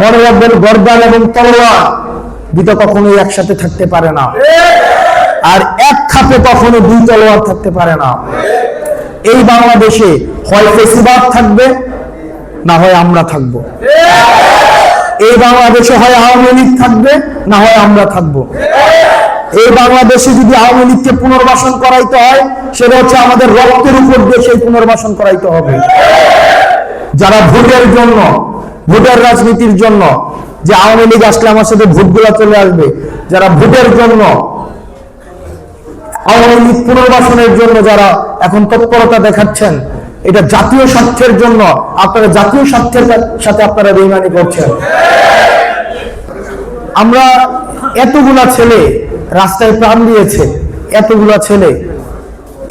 মনে রাখবেন গর্দান এবং তলোয়ার দুটো কখনোই একসাথে থাকতে পারে না। আর এক খাপে কখনো দুই তলোয়ার থাকতে পারে না। এই বাংলাদেশে হয় ফেসিবাদ থাকবে, না হয় আমরা থাকব। এই বাংলাদেশে হয় আওয়ামী লীগ থাকবে, না হয় আমরা থাকব। এই বাংলাদেশে যদি আওয়ামী লীগকে পুনর্বাসন করাইতে হয়, সেটা হচ্ছে আমাদের রক্তের উপর দিয়ে সেই পুনর্বাসন করাইতে হবে। যারা ভোটের জন্য ভোটের রাজনীতির জন্য যে আওয়ামী লীগ আসলে আমার সাথে ভোটগুলো চলে আসবে, যারা ভোটের জন্য, আওয়ামী লীগ পুনর্বাসনের জন্য যারা এখন তৎপরতা দেখাচ্ছেন, এটা জাতীয় স্বার্থের জন্য আপনারা জাতীয় স্বার্থের সাথে আপনারা বেইমানি করছেন। আমরা এতগুলা ছেলে রাস্তায় প্রাণ দিয়েছে, এতগুলা ছেলে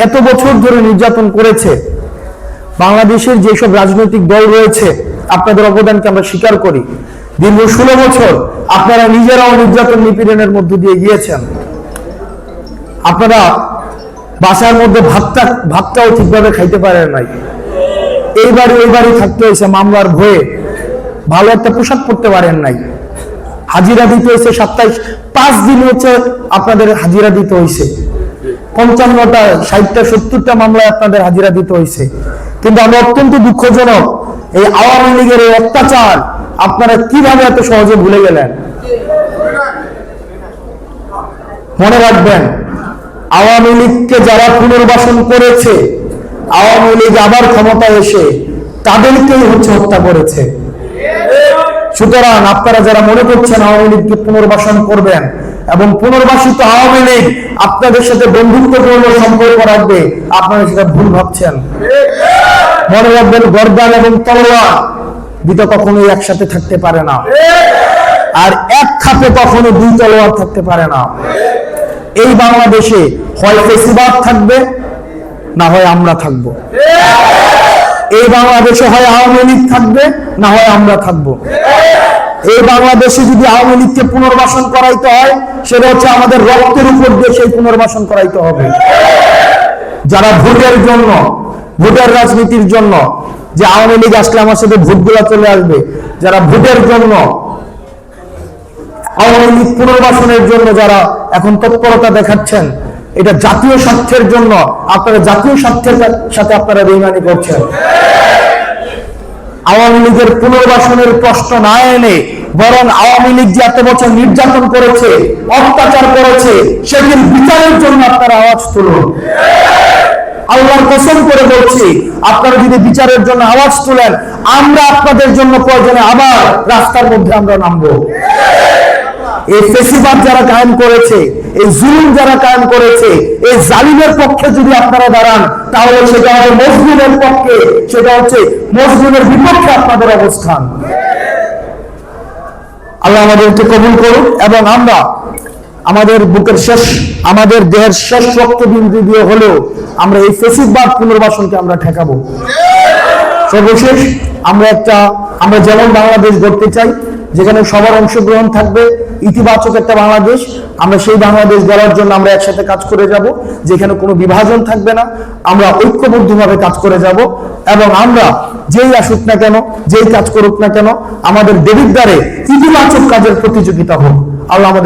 এত বছর ধরে নির্যাতন করেছে, বাংলাদেশের যেসব রাজনৈতিক দল রয়েছে আপনাদের অবদানকে আমরা স্বীকার করি। দীর্ঘ ষোলো বছর আপনারা নিজেরাও নির্যাতন নিপীড়নের মধ্য দিয়ে গিয়েছেন। আপনারা বাসার মধ্যে ভাতটা, ভাতটাও ঠিকভাবে খাইতে পারেন নাই। এইবারে ওইবারই থাকতে হয়েছে মামলার ভয়ে। ভালো একটা পোশাক পরতে পারেন নাই। হাজিরা দিতে হয়েছে সপ্তাহে পাঁচ দিন হচ্ছে আপনাদের হাজিরা দিতে হয়েছে। পঞ্চান্নটা, ষাটটা, সত্তরটা মামলায় আপনাদের হাজিরা দিতে হয়েছে। কিন্তু আমরা অত্যন্ত দুঃখজনক এই আওয়ামী লীগের এই অত্যাচার আপনারা কীভাবে এত সহজে ভুলে গেলেন? মনে রাখবেন, আওয়ামী লীগকে যারা পুনর্বাসন করেছে, আওয়ামী লীগ আবার ক্ষমতায় এসে তাদেরকেই হচ্ছে হত্যা করেছে। সুতরাং আপনারা যারা মনে করছেন আওয়ামী লীগকে পুনর্বাসন করবেন এবং পুনর্বাসিত আওয়ামী লীগ আপনাদের সাথে বন্ধুত্বপূর্ণ সম্পর্ক রাখবে, আপনারা সেটা ভুল ভাবছেন। মনে রাখবেন, গর্দান এবং তলোয়ার দুটো কখনোই একসাথে থাকতে পারে না। আর এক খাপে কখনো দুই তলোয়ার থাকতে পারে না। এই বাংলাদেশে হয় ফেসিবাদ থাকবে, না হয় আমরা থাকব। এই বাংলাদেশে হয় আওয়ামী লীগ থাকবে, না হয় আমরা থাকব। এই বাংলাদেশে যদি আওয়ামী লীগকে পুনর্বাসন করাইতে হয়, সেটা হচ্ছে আমাদের রক্তের উপর দিয়ে সেই পুনর্বাসন করাইতে হবে। যারা ভোটের জন্য, ভোটের রাজনীতির জন্য, যে আওয়ামী লীগ আসলে আমার সাথে ভোটগুলো চলে আসবে, যারা ভোটের জন্য, আওয়ামী লীগ পুনর্বাসনের জন্য যারা এখন তৎপরতা দেখাচ্ছেন, এটা জাতীয় স্বার্থের জন্য, আপনারা জাতীয় স্বার্থের সাথে আপনারা বেইমানি করছেন। আওয়ামী লীগের পুনর্বাসনের প্রশ্ন না এনে বরং আওয়ামী লীগ যে এত বছর নির্যাতন করেছে, অত্যাচার করেছে সেটির বিচারের জন্য আপনারা আওয়াজ তুলুন। আল্লাহর কসম করে বলছি, আপনারা যদি বিচারের জন্য আওয়াজ তুলেন, আমরা আপনাদের জন্য প্রয়োজনে আবার রাস্তার মধ্যে আমরা নামবো। এই ফেসিবাদ যারা কায়েম করেছে, এই জুলুম যারা কায়েম করেছে, এই জালিমের পক্ষে যদি আপনারা দাঁড়ান, তাহলে সেটা হবে মজলুমের পক্ষে, সেটা হচ্ছে মজলুমের বিপক্ষে আপনাদের অবস্থান। আল্লাহ আমাদেরকে কবুল করুন এবং আমরা আমাদের বুকের শেষ, আমাদের দেহের শেষ রক্ত বিন্দু দিয়ে হলেও আমরা এই ফেসিবাদ পুনর্বাসনকে আমরা ঠেকাবো। সর্বশেষ আমরা একটা, আমরা যেমন বাংলাদেশ গড়তে চাই যেখানে সবার অংশগ্রহণ থাকবে, ইতিবাচক একটা বাংলাদেশ। আমরা সেই বাংলাদেশ গড়ার জন্য আমরা একসাথে কাজ করে যাব, যেখানে কোনো বিভাজন থাকবে না। আমরা ঐক্যবদ্ধভাবে কাজ করে যাব এবং আমরা যেই আসুক না কেন, যেই কাজ করুক না কেন, আমাদের দেবিদ্বারে ইতিবাচক কাজের প্রতিযোগিতা হোক। আল্লাহ আমাদের